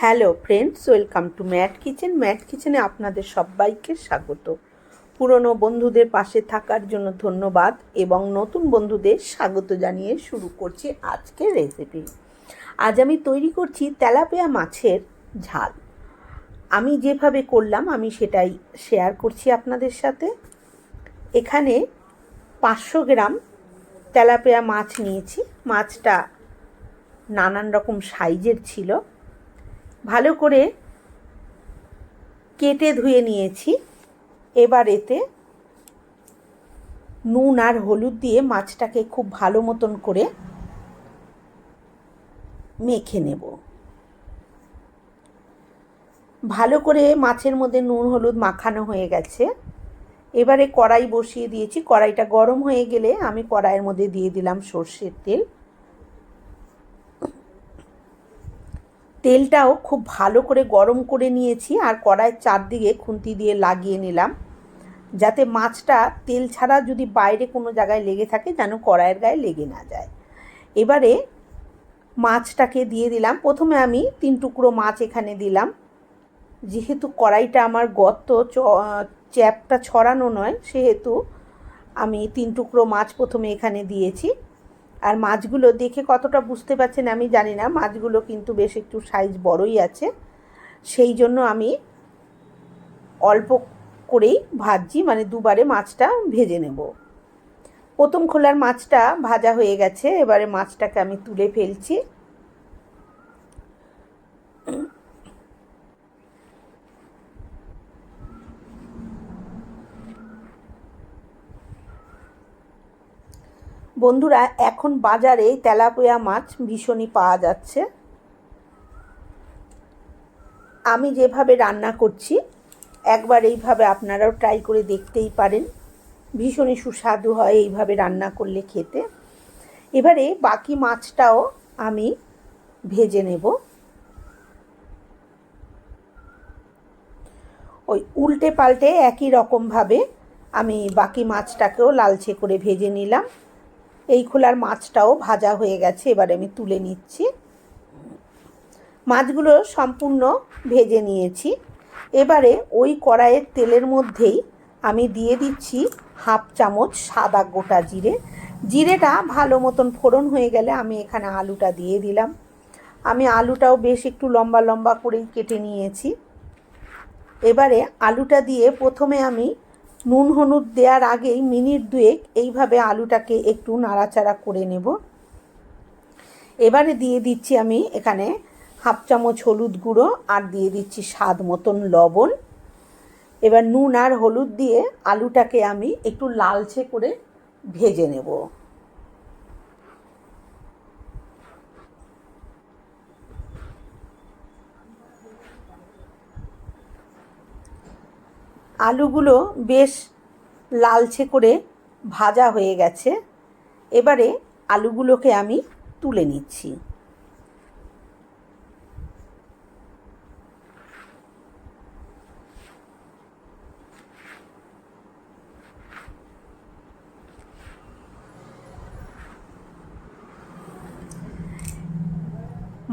Hello friends, welcome to Mat Kitchen. Mat কিচেনে আপনাদের সবাইকে স্বাগত। পুরনো বন্ধুদের পাশে থাকার জন্য ধন্যবাদ এবং নতুন বন্ধুদের স্বাগত জানিয়ে শুরু করছি আজকের রেসিপি আজ আমি তৈরি করছি তেলাপিয়া মাছের ঝাল। আমি যেভাবে করলাম, আমি সেটাই শেয়ার করছি আপনাদের সাথে। এখানে পাঁচশো গ্রাম তেলাপিয়া মাছ নিয়েছি। মাছটা নানান রকম সাইজের ছিল। ভালো করে কেটে ধুয়ে নিয়েছি। এবার এতে নুন আর হলুদ দিয়ে মাছটাকে খুব ভালো মতন করে মেখে নেব। ভালো করে মাছের মধ্যে নুন, হলুদ মাখানো হয়ে গেছে। এবারে কড়াই বসিয়ে দিয়েছি। কড়াইটা গরম হয়ে গেলে আমি কড়াইয়ের মধ্যে দিয়ে দিলাম সর্ষের তেল। তেলটাও খুব ভালো করে গরম করে নিয়েছি আর কড়াইয়ের চারদিকে খুন্তি দিয়ে লাগিয়ে নিলাম। যাতে মাছটা তেল ছাড়া যদি বাইরে কোনো জায়গায় লেগে থাকে যেন কড়াইয়ের গায়ে লেগে না যায়। এবারে মাছটাকে দিয়ে দিলাম। প্রথমে আমি তিন টুকরো মাছ এখানে দিলাম। যেহেতু কড়াইটা আমার গর্ত চ্যাপটা ছড়ানো নয়, সেহেতু আমি তিন টুকরো মাছ প্রথমে এখানে দিয়েছি। আর মাছগুলো দেখে কতটা বুঝতে পারছেন আমি জানি না, মাছগুলো কিন্তু বেশ একটু সাইজ বড়ই আছে। সেই জন্য আমি অল্প করেই ভাজছি মানে দুবারে মাছটা ভেজে নেব। প্রথম খোলার মাছটা ভাজা হয়ে গেছে, এবারে মাছটাকে আমি তুলে ফেলছি। বন্ধুরা, এখন বাজারে তেলাপিয়া মাছ ভীষণই পাওয়া যাচ্ছে। আমি যেভাবে রান্না করছি, একবার এইভাবে আপনারাও ট্রাই করে দেখতেই পারেন। ভীষণই সুস্বাদু হয় এইভাবে রান্না করলে খেতে। এবারে বাকি মাছটাও আমি ভেজে নেব। ওই উল্টে পাল্টে একই রকমভাবে আমি বাকি মাছটাকেও লালচে করে ভেজে নিলাম। এই খোলার মাছটাও ভাজা হয়ে গেছে, এবার আমি তুলে নিচ্ছি। মাছগুলো সম্পূর্ণ ভেজে নিয়েছি। এবারে ওই কড়াইয়ের তেলের মধ্যেই আমি দিয়ে দিচ্ছি হাফ চামচ সাদা গোটা জিরে। জিরেটা ভালো মতন ফোড়ন হয়ে গেলে আমি এখানে আলুটা দিয়ে দিলাম। আমি আলুটাও বেশ একটু লম্বা লম্বা করেই কেটে নিয়েছি। এবারে আলুটা দিয়ে প্রথমে আমি নুন হলুদ দেওয়ার আগেই মিনিট দুয়েক এইভাবে আলুটাকে একটু নাড়াচাড়া করে নেব। এবারে দিয়ে দিচ্ছি আমি এখানে হাফ চামচ হলুদ গুঁড়ো আর দিয়ে দিচ্ছি স্বাদ মতন লবণ। এবার নুন আর হলুদ দিয়ে আলুটাকে আমি একটু লালচে করে ভেজে নেব। আলুগুলো বেশ লালচে করে ভাজা হয়ে গেছে। এবারে আলুগুলোকে আমি তুলে নিচ্ছি।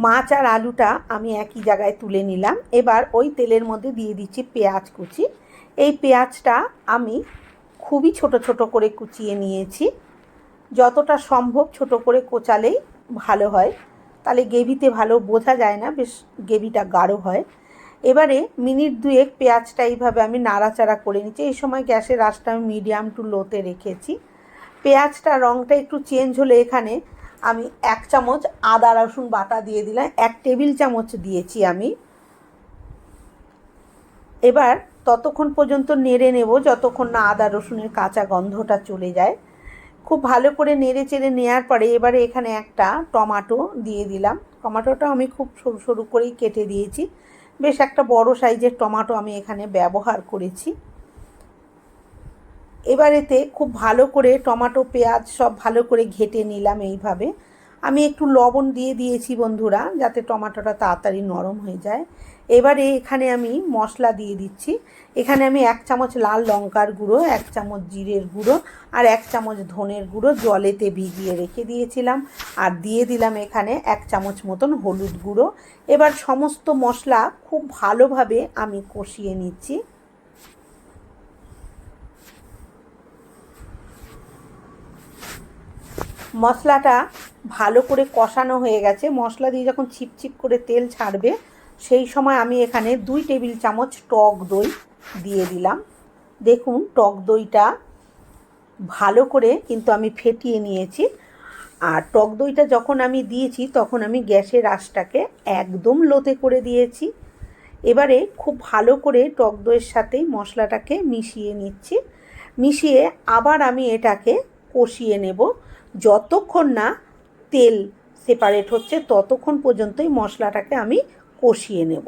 মাছ আর আলুটা আমি একই জায়গায় তুলে নিলাম। এবার ওই তেলের মধ্যে দিয়ে দিচ্ছি পেঁয়াজ কুচি। এই পেঁয়াজটা আমি খুবই ছোট ছোট করে কুচিয়ে নিয়েছি। যতটা সম্ভব ছোট করে কোচালেই ভালো হয়। তাহলে গ্রেভিতে ভালো বোঝা যায় না, বেশ গ্রেভিটা গাঢ় হয়। এবারে মিনিট দুয়েক পেঁয়াজটা এইভাবে আমি নাড়াচাড়া করে নিচ্ছি। এই সময় গ্যাসের আঁচটা আমি মিডিয়াম টু লোতে রেখেছি। পেঁয়াজটা রঙটা একটু চেঞ্জ হলে এখানে আমি এক চামচ আদা রসুন বাটা দিয়ে দিলাম, এক টেবিল চামচ দিয়েছি আমি। এবার ততক্ষণ পর্যন্ত নেড়ে নেব যতক্ষণ না আদা রসুনের কাঁচা গন্ধটা চলে যায়। খুব ভালো করে নেড়ে চেড়ে নেওয়ার পরে এবারে এখানে একটা টমাটো দিয়ে দিলাম। টমাটোটা আমি খুব সরু সরু করেই কেটে দিয়েছি। বেশ একটা বড় সাইজের টমাটো আমি এখানে ব্যবহার করেছি। এবার এতে খুব ভালো করে টমাটো, পেঁয়াজ সব ভালো করে ঘেটে নিলাম এইভাবে। আমি একটু লবণ দিয়ে দিয়েছি বন্ধুরা, যাতে টমাটোটা তাড়াতাড়ি নরম হয়ে যায়। এবারে এখানে আমি মশলা দিয়ে দিচ্ছি। এখানে আমি এক চামচ লাল লঙ্কার গুঁড়ো, এক চামচ জিরের গুঁড়ো আর এক চামচ ধনের গুঁড়ো জলেতে ভিজিয়ে রেখে দিয়েছিলাম। আর দিয়ে দিলাম এখানে এক চামচ মতন হলুদ গুঁড়ো। এবার সমস্ত মশলা খুব ভালোভাবে আমি কষিয়ে নিচ্ছি। মশলাটা ভালো করে কষানো হয়ে গেছে। মশলা দিয়ে যখন ছিপছিপ করে তেল ছাড়বে সেই সময় আমি এখানে দুই টেবিল চামচ টক দই দিয়ে দিলাম। দেখুন, টক দইটা ভালো করে কিন্তু আমি ফেটিয়ে নিয়েছি। আর টক দইটা যখন আমি দিয়েছি, তখন আমি গ্যাসের আঁচটাকে একদম লোতে করে দিয়েছি। এবারে খুব ভালো করে টক দইয়ের সাথেই মশলাটাকে মিশিয়ে নিচ্ছি। মিশিয়ে আবার আমি এটাকে কষিয়ে নেব। যতক্ষণ না তেল সেপারেট হচ্ছে, ততক্ষণ পর্যন্তই মশলাটাকে আমি কষিয়ে নেব।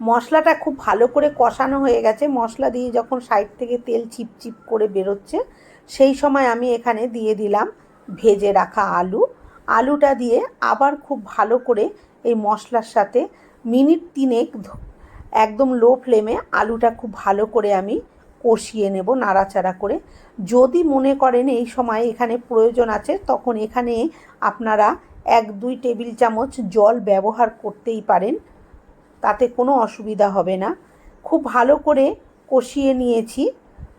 মশলাটা খুব ভালো করে কষানো হয়ে গেছে। মশলা দিয়ে যখন সাইড থেকে তেল চিপচিপ করে বেরোচ্ছে, সেই সময় আমি এখানে দিয়ে দিলাম ভেজে রাখা আলু। আলুটা দিয়ে আবার খুব ভালো করে এই মশলার সাথে মিনিট তিনেক একদম লো ফ্লেমে আলুটা খুব ভালো করে আমি কষিয়ে নেব নাড়াচাড়া করে। যদি মনে করেন এই সময় এখানে প্রয়োজন আছে, তখন এখানে আপনারা এক দুই টেবিল চামচ জল ব্যবহার করতেই পারেন। তাতে কোনো অসুবিধা হবে না। খুব ভালো করে কষিয়ে নিয়েছি।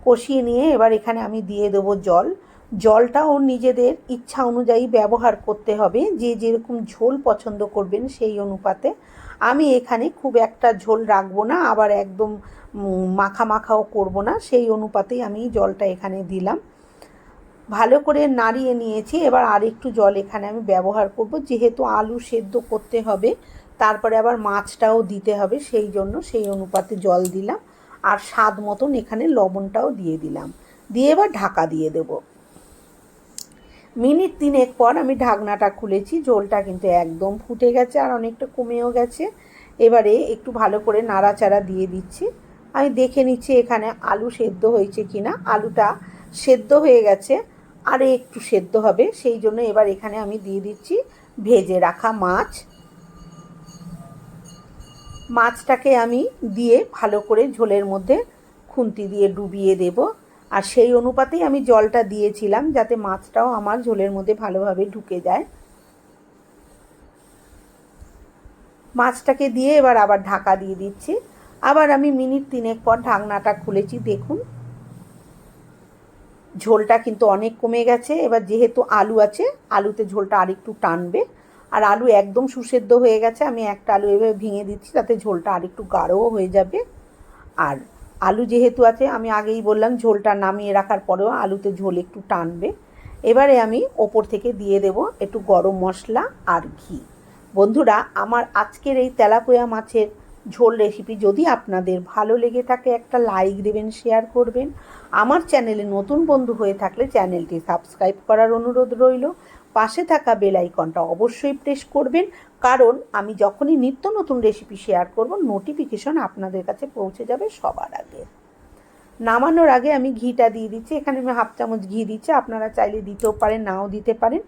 কষিয়ে নিয়ে এবার এখানে আমি দিয়ে দেবো জল। জলটাও নিজেদের ইচ্ছা অনুযায়ী ব্যবহার করতে হবে। যে যেরকম ঝোল পছন্দ করবেন সেই অনুপাতে। আমি এখানে খুব একটা ঝোল রাখব না, আবার একদম মাখা মাখাও করব না, সেই অনুপাতেই আমি জলটা এখানে দিলাম। ভালো করে নাড়িয়ে নিয়েছি, এবার আর একটু জল এখানে আমি ব্যবহার করব, যেহেতু আলু সেদ্ধ করতে হবে, তারপরে আবার মাছটাও দিতে হবে, সেই জন্য সেই অনুপাতে জল দিলাম, আর স্বাদ মতন এখানে লবণটাও দিয়ে দিলাম। দিয়ে এবার ঢাকা দিয়ে দেব। মিনিট তিনেক পর আমি ঢাকনাটা খুলেছি ঝোলটা কিন্তু একদম ফুটে গেছে আর অনেকটা কমেও গেছে। এবারে একটু ভালো করে নাড়াচাড়া দিয়ে দিচ্ছি। আমি দেখে নিচ্ছি এখানে আলু সেদ্ধ হয়েছে কি না আলুটা সেদ্ধ হয়ে গেছে আর একটু সেদ্ধ হবে। সেই জন্য এবার এখানে আমি দিয়ে দিচ্ছি ভেজে রাখা মাছ। মাছটাকে আমি দিয়ে ভালো করে ঝোলের মধ্যে খুন্তি দিয়ে ডুবিয়ে দেব। আর সেই অনুপাতেই আমি জলটা দিয়েছিলাম যাতে মাছটাও আমার ঝোলের মধ্যে ভালোভাবে ঢুকে যায়। মাছটাকে দিয়ে এবার আবার ঢাকা দিয়ে দিচ্ছি। আবার আমি মিনিট তিনেক পর ঢাকনাটা খুলেছি, দেখুন। ঝোলটা কিন্তু অনেক কমে গেছে। এবার যেহেতু আলু আছে, আলুতে ঝোলটা আরেকটু টানবে। আর আলু একদম সুসেদ্ধ হয়ে গেছে। আমি একটা আলু এভাবে ভেঙে দিচ্ছি তাতে ঝোলটা আরেকটু গাঢ়ও হয়ে যাবে। আর আলু যেহেতু আছে, আমি আগেই বললাম ঝোলটা নামিয়ে রাখার পরেও আলুতে ঝোল একটু টানবে। এবারে আমি ওপর থেকে দিয়ে দেব একটু গরম মশলা আর ঘি। বন্ধুরা, আমার আজকের এই তেলাপোয়া মাছের ঝোল রেসিপি যদি আপনাদের ভালো লেগে থাকে, একটা লাইক দেবেন শেয়ার করবেন। আমার চ্যানেলে নতুন বন্ধু হয়ে থাকলে চ্যানেলটি সাবস্ক্রাইব করার অনুরোধ রইল। পাশে থাকা বেল আইকনটা অবশ্যই প্রেস করবেন। কারণ আমি যখনই নিত্য নতুন রেসিপি শেয়ার করব নোটিফিকেশন আপনাদের কাছে পৌঁছে যাবে সবার আগে। নামানোর আগে আমি ঘিটা দিয়ে দিচ্ছি। এখানে আমি হাফ চামচ ঘি দিচ্ছি। আপনারা চাইলে দিতেও পারেন, নাও দিতে পারেন।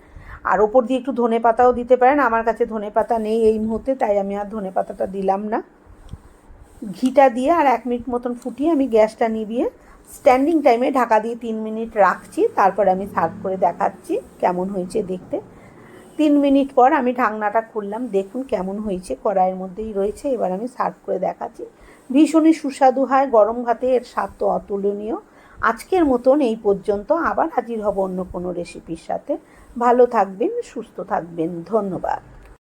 আর ওপর দিয়ে একটু ধনে পাতাও দিতে পারেন। আমার কাছে ধনে পাতা নেই এই মুহূর্তে, তাই আমি আর ধনে পাতাটা দিলাম না। ঘিটা দিয়ে আর এক মিনিট মতন ফুটিয়ে আমি গ্যাসটা নিভিয়ে স্ট্যান্ডিং টাইমে ঢাকা দিয়ে তিন মিনিট রাখছি, তারপর আমি সার্ভ করে দেখাচ্ছি কেমন হয়েছে দেখতে। তিন মিনিট পর আমি ঢাকনাটা খুললাম, দেখুন কেমন হয়েছে, কড়াইয়ের মধ্যেই রয়েছে, এবার আমি সার্ভ করে দেখাচ্ছি। ভীষণই সুস্বাদু হয়, গরম ভাতে এর স্বাদ তো অতুলনীয়। আজকের মতন এই পর্যন্ত, আবার হাজির হব অন্য কোনো রেসিপির সাথে। ভালো থাকবেন, সুস্থ থাকবেন, ধন্যবাদ।